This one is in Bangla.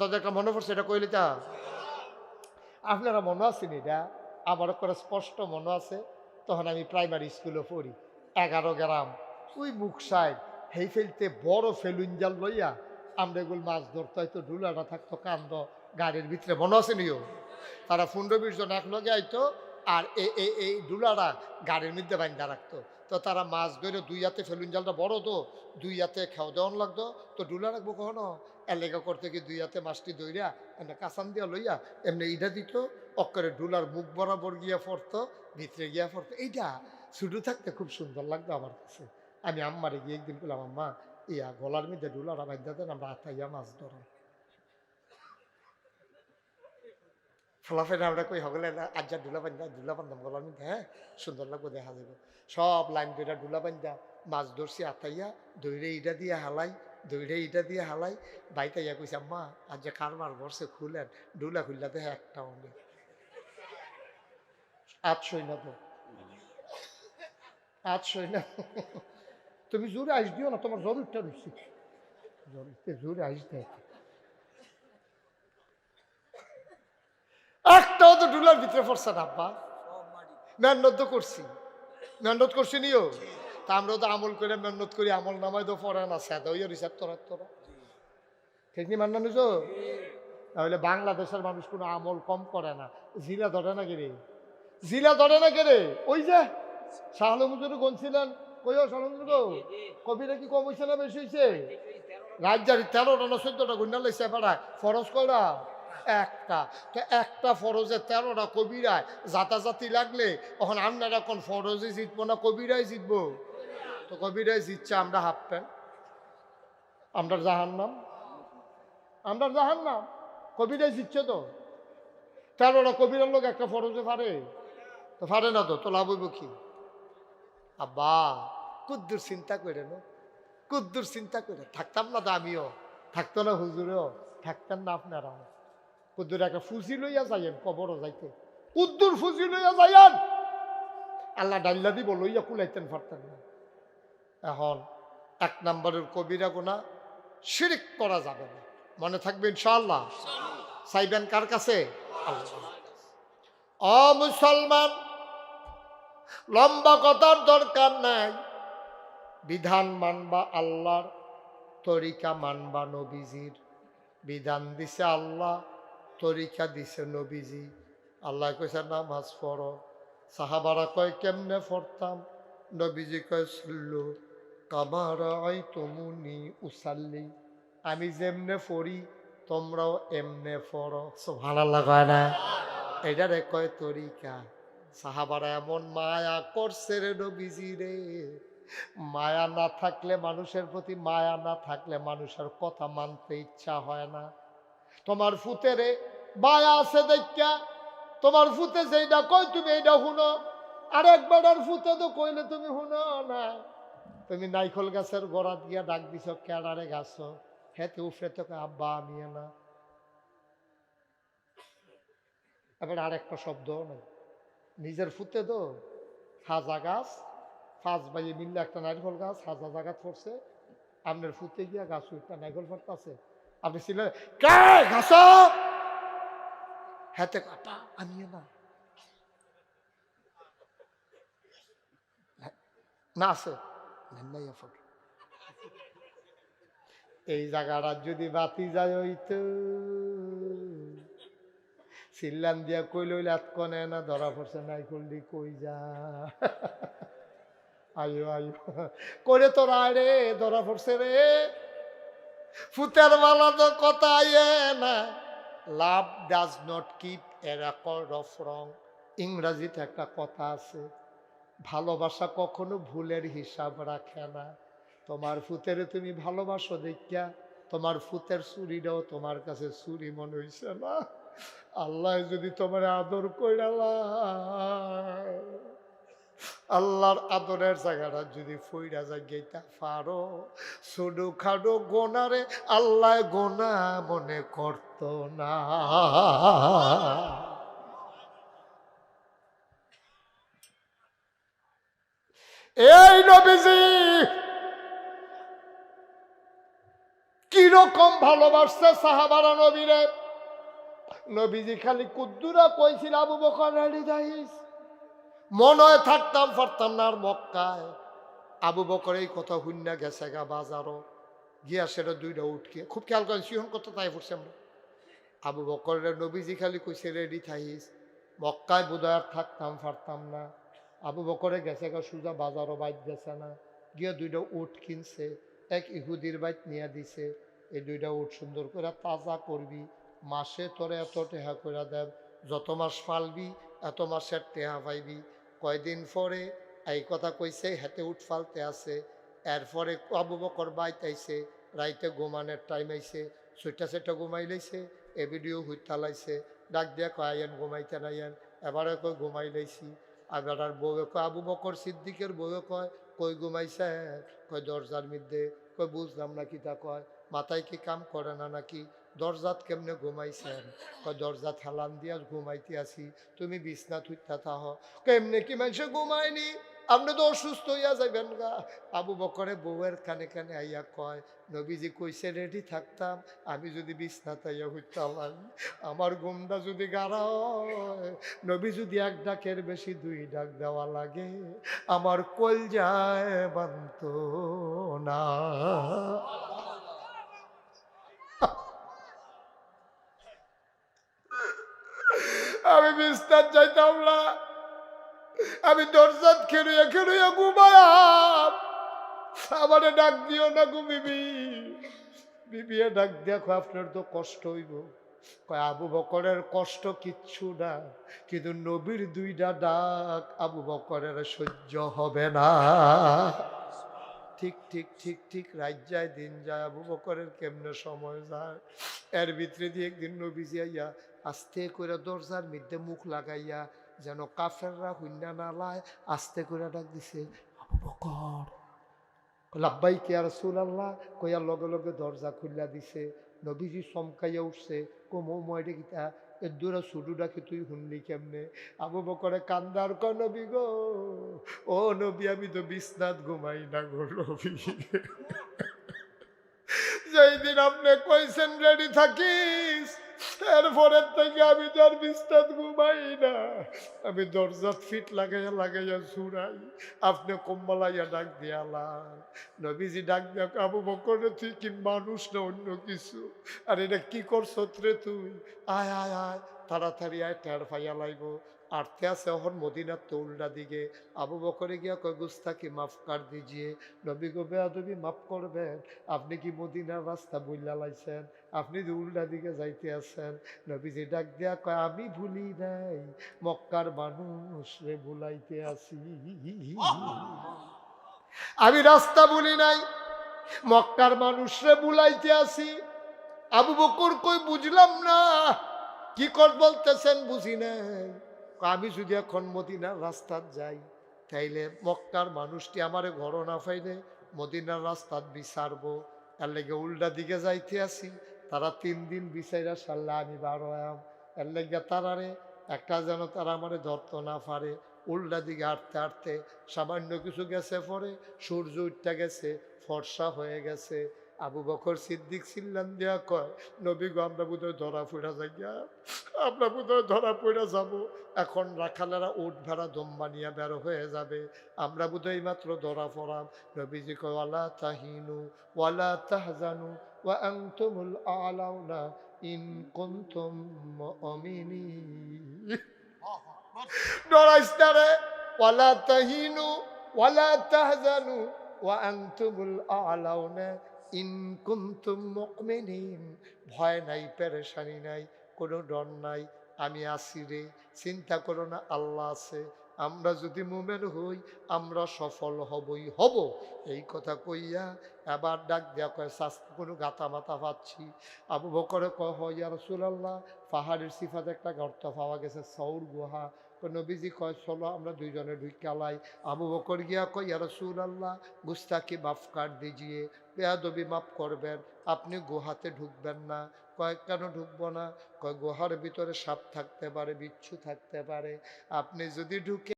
কথা একটা মনে পড়ছে, এটা কইলে তা? আপনারা মনে আছেন এটা? আমারও করে স্পষ্ট মনে আছে, তখন আমি প্রাইমারি স্কুলে পড়ি, এগারো গ্রাম। ওই সাইড হেই ফেলতে বড় ফেলুঞ্জাল লইয়া, আমরা এগুলো মাছ ধরতে হয়তো ডুলাটা থাকতো কান্দ, গাড়ির ভিতরে মনে আছে নিও? তারা পনেরো বিশ জন এক লগে আইতো, আর এই ডুলাটা গাড়ির মধ্যে বাইন্দা রাখতো। তো তারা মাছ ধরে দুই হাতে ফেলুন জালটা বড় তো, দুই হাতে খাওয়া দেওয়ান লাগতো। তো ডুলা রাখব কখনো? এলেকা করতে গিয়ে দুই হাতে মাছটি দইরা এমনি কাঁচান দিয়া লইয়া এমনি ইটা দিত, অক্করে ডুলার মুখ বরাবর গিয়া পড়তো ভিতরে গিয়া পড়তো এইটা শুধু থাকতে খুব সুন্দর লাগতো আমার কাছে। আমি আম্মারে গিয়ে একদিন বললাম আম্মা, ইয়া গলার মধ্যে ডুলারা বান্ধা দেন, আমরা আতাইয়া মাছ ধরাম। ফলাফের আমরা কই হগলে আজ্জা ডুলা বান্ধা ডুলা বান্ধাম গলার মধ্যে হ্যাঁ? সুন্দর লাগবো, দেখা যাবে সব লাইন ধরে ডুলা বান্ধা, মাছ ধরছি, আতাইয়া দইরে ইটা দিয়ে হালাই দইরে ইটা দিয়ে হালাই বাইতে ইয়া কইছে, আম্মা, আজ যে কারবার বসে খুলেন। ডুলা খুললা দেখে একটা অঙ্গে আটশোই না তো। আটশোই না তুমি জোরে আইস দিও না, তোমার জরুরটা রয়েছে জোরে আইস দেয় একটাও তো ডুলার ভিতরে পড়ছে না, আব্বা। মেহনত তো করছি। মেহনত করছি নিও। তা আমরা তো আমল করে মেহনত করি, আমল নামায় তো পড়ে না স্যাদ ওই রিসার্চ তোরা তোরা। ঠিক নি মান্না নিছো তাহলে বাংলাদেশের মানুষ কোনো আমল কম করে না। জিলা ধরে না কেরে জিলা ধরে না কেরে ওই যে, শাহলু মুজুর গনছিলেন কইও শাহলু মুজুর গো? কবিরা কি কম হয়েছে না বেশি হয়েছে রাজ্যারি তেরোটা না চোদ্দটা গুন্ডা লাইছে, পাড়ায়। ফরজ কয়টা? একটা। একটা ফরজে তেরোটা কবিরায়? জাতাজাতি লাগলে তখন আপনারা কোন ফরজে জিতবো না কবিরাই জিতবো? তো কবিরাই জিতছে, আমরা হাফ প্যান্ট। আমরা জাহান নাম আমরা জাহান নাম কবিরাই জিতছে তো। তেরোটা কবিরার লোক একটা ফরজে পারে তো পারে না তো তো লাভ হইব কি? আব্বা, কুদ্দুর চিন্তা করে না কুদ্দুর চিন্তা করে থাকতাম না তো আমিও। থাকতো না হুজুরেও। থাকতেন না আপনারাও। কুদ্দুর একটা ফুসি লইয়া যাইয়েন, কবরও যাইতে। কুদ্দুর ফুসি লইয়া যাইয়েন। আল্লাহ ডাল্লা দিব, লইয়া কুলাইতেন পারতেন না। এখন এক নম্বরের কবিরা গোনা শিরিক করা যাবে না। মনে থাকবে ইনশাআল্লাহ। চাইবেন কার কাছে? অ মুসলমান, লম্বা কথার দরকার নাই। বিধান মানবা আল্লাহর, তরিকা মানবা নবীজির। বিধান দিছে আল্লাহ তরিকা দিছে নবীজি। আল্লাহ কইছে নামাজ পড়ো সাহাবারা কয়, কেমনে পড়তাম নবীজি কয় শুনলো কামারা আই তমুনি উসাল্লি আমি যেমনে পড়ি তোমরাও এমনে পড়ো ভালো লাগায় না? এটারে কয় তরিকা সাহাবারা এমন মায়া করছে রে নবীজি রে। মায়া না থাকলে মানুষের প্রতি মায়া না থাকলে মানুষের কথা মানতে ইচ্ছা হয় না। তোমার ফুতেরে মায়া আছে দেখা তোমার ফুতে যেইটা কই তুমি এইটা শুনো আর একবার আর ফুতে তো কইলে তুমি শুনো না। তুমি নাইখল গাছের গোড়া দিয়া ডাক দিছ, কেড়ারে গাছ? হেতে উফরে তো আব্বা আমি না। এবার আর একটা শব্দ নেই। নিজের ফুতে তো হাজা গাছ পাঁচ বাইয়ে মিললে একটা নারিকল গাছ, হাজা জায়গা পড়ছে। আপনার ফুতে গিয়া গাছ একটা নারিকল পড়তেছে। আপনি ছিলেন কে? গাছ? হাতে কাটা আমিও না না আছে এই জায়গাটা যদি বাতি যায় হইতো সিল্লান দিয়া কই লইলে আতকনে না ধরা পড়ছে নাই করলি কই যা আয়ো আয়ো করে তো রে ধরা পড়ছে রে ফুতের মালা তো কথা না love does not keep a record of wrong ইংরাজিতে একটা কথা আছে, ভালোবাসা কখনো ভুলের হিসাব রাখে না। তোমার ফুতেরে তুমি ভালোবাসো দেখিয়া, তোমার ফুতের চুরিটাও তোমার কাছে চুরি মনে হইছে না। আল্লাহ যদি তোমার আদর কইরালা আল্লাহর আদরের জায়গাটা যদি ফইরা যাইতা পারো ছোটো খাটো গোনারে আল্লাহ গোনা মনে করত না। এই নবীজি, কীরকম ভালোবাসছে সাহাবারা নবীরে? নবীজি খালি কুদ্দুরা কইছিল, আবু বকর রেডি যাইস? মনে থাকতাম পারতাম না আর মক্কায়। আবু বকর এই কথা হুন্না গেছে গা বাজারও। গিয়া সেটা দুইটা উঠকে খুব খেয়াল করেন, সিহন কথা তাই পড়ছে আমরা। আবু বকরের নবীজি খালি কইছে রেডি থাইস মক্কায় বোধহয় আর থাকতাম পারতাম না। আবু বকরে গেছে গা, সুজা বাজারও বাইত গেছে না। গিয়া দুইটা উট কিনছে, এক ইহুদির বাইত নিয়ে দিছে। এই দুইটা উট সুন্দর করে তাজা করবি। মাসে তোরে এত টেহা করে দেব। যত মাস ফালবি এত মাসের টেহা পাইবি। কয়দিন পরে এই কথা কইছে হাতে উঠ ফালতে আছে। এরপরে আবু বকর বাইত আইছে রাইতে ঘুমানোর টাইম আইছে সুইটা সেটা ঘুমাই লাইছে, এ ভিডিও হুইতা লাইছে, ডাক দিয়া কয়, আইয়েন, ঘুমাইতে নাইয়েন এবারে কই ঘুমাই লাইছি। আবার বউয়ে কয়, আবু বকর সিদ্দিকের বউয়ে কয়, কই ঘুমাইছে? কয়, দরজার মধ্যে। কই বুঝলাম না কি তা কয়, মাথায় কি কাম করে না নাকি? দরজাত কেমনে ঘুমাইছেন? দরজা থালান দিয়া ঘুমাইতে আসি তুমি বিছনা থুইতা থাহ। কেমনে কি মানুষে ঘুমায়নি? আপনি তো অসুস্থ হইয়া যাবেন গা। আবু বকরে বউয়ের কানে কানে আইয়া কয়, নবীজি কইছে, রেডি থাকতাম, আমি যদি বিছনা তাইয়া হইতাম, আমার ঘুমটা যদি গাড়া হয়, নবী যদি এক ডাকের বেশি দুই ডাক দেওয়া লাগে, আমার কল যায় বান্ত না আমি বিস্তার চাইতাম না। আমি দরজাত খেলুয়া খেলুয়া ঘুমায়াম আমারে ডাক দিও না বিবি। বিবিয়ে ডাক দেখো, আপনার তো কষ্ট হইব। আবু বকরের কষ্ট কিচ্ছু না, কিন্তু নবীর দুইটা ডাক আবু বকরের সহ্য হবে না। ঠিক ঠিক ঠিক ঠিক, রাত যায়, দিন যায়, আবু বকরের কেমনে সময় যায়। এর ভিতরে দিয়ে একদিন নবীজি আইয়া আস্তে করে দরজার মধ্যে মুখ লাগাইয়া যেন কাফেররা হুন্যা না লায়, আস্তে করে ডাক দিছে, আবু কে আর সুল আল্লাহ কইয়ার লগে লগে দরজা খুললা দিছে। নবীজি চমকাইয়া উঠছে, কমো ময়ডে গীতা এ দূরে শুরু ডাকি তুই শুনলি কেমনে? আবু বকরে কান্দার ক নবী গো, ও নবী, আমি তো বিছনাত ঘুমাই না গো নবী। যেই দিন আপনি কইছেন, রেডি থাকিস? এরপরের থেকে আমি তো আর বিস্তার ঘুমাই না। আমি দরজাত ফিট লাগাইয়া লাগাইয়া ছুড়াই আপনি কম্বলাইয়া ডাক দিয়ালাম নবীজি ডাক দিয়া আবু বকর, তুই কি মানুষ না অন্য কিছু? আর এটা কি করছ রে তুই? আয় আয় আয়, তাড়াতাড়ি আয়, টের পাইয়া লাইব। আরতে আছে এখন মদিনার তো দিকে আবু বকরে গিয়া কয় গুস্তাকে মাফ কর দিজিয়ে, নবী গো বেয়াদবি মাফ করবেন, আপনি কি মদিনার রাস্তা বইলা লাইছেন? আপনি যে উল্টা দিকে যাইতে আছেন। নবীজি ডাক দিয়া কয়, আমি ভুলি নাই, মক্কার মানুষ রে ভুলাইতে আসি। আমি রাস্তা ভুলি নাই, মক্কার মানুষ রে ভুলাইতে আসি। আবু বকর কই বুঝলাম না, কি কর বলতেছেন বুঝি নাই। আমি যদি এখন মদিনার রাস্তাত যাই, তাইলে মক্কার মানুষটি আমারে ঘর না পাইলে মদিনার রাস্তাত বিচারবো। এর লেগে উল্টা দিকে যাইতে আসি, তারা তিন দিন বিচাইরা সারলে আমি বারো আম। এর লেগে তারারে একটা যেন তারা আমারে ধরতো না পারে, উল্টা দিকে হাঁটতে হাঁটতে সামান্য কিছু গেছে পরে, সূর্য উঠতে গেছে, ফর্সা হয়ে গেছে। আবু বকর সিদ্দিক সিল্লান দেয়া কয়, নবী গো, আমরা বোধহয় ধরা পড়া যাই আমরা বোধহয় ধরা পড়া যাব। এখন রাখালেরা উঠ ভেড়া দম বানিয়ে বেরো হয়ে যাবে। আমরা বোধহয় মাত্র ধরা পড়াম। নবীজি কয়, ওয়ালা তাহিনু, ওয়ালা তাহজানু, ওয়া আলাউনা ইন কুনতুম মুমিনিন। ডরাইস না রে। ওয়ালা তাহিনু, ওয়ালা তাহজানু, ওয়া আনতুমুল আলাউনা ভয় নাই, পেরেশানি নাই, কোনো ডর নাই, আমি আসি রে, চিন্তা করো না, আল্লাহ আছে। আমরা যদি মুমের হই, আমরা সফল হবই, হব। এই কথা কইয়া এবার ডাক দেয়া কয় শাস্তি কোনো গাতা মাথা পাচ্ছি? আবু বকরে কয় হয় ইয়া রসুলাল্লাহ, পাহাড়ের সিফাতে একটা গর্ত পাওয়া গেছে সৌর গুহা। নবীজি কয়, চলো, আমরা দুইজনে ঢুকালাই আবু বকর গিয়া কয়, ইয়া রসুলাল্লাহ গুস্তাকে মাফ কাট দিজিয়ে, বেয়াদবি মাফ করবেন, আপনি গুহাতে ঢুকবেন না। কয়, কেন ঢুকবো না? কয়, গুহার ভিতরে সাপ থাকতে পারে, বিচ্ছু থাকতে পারে। আপনি যদি ঢুকে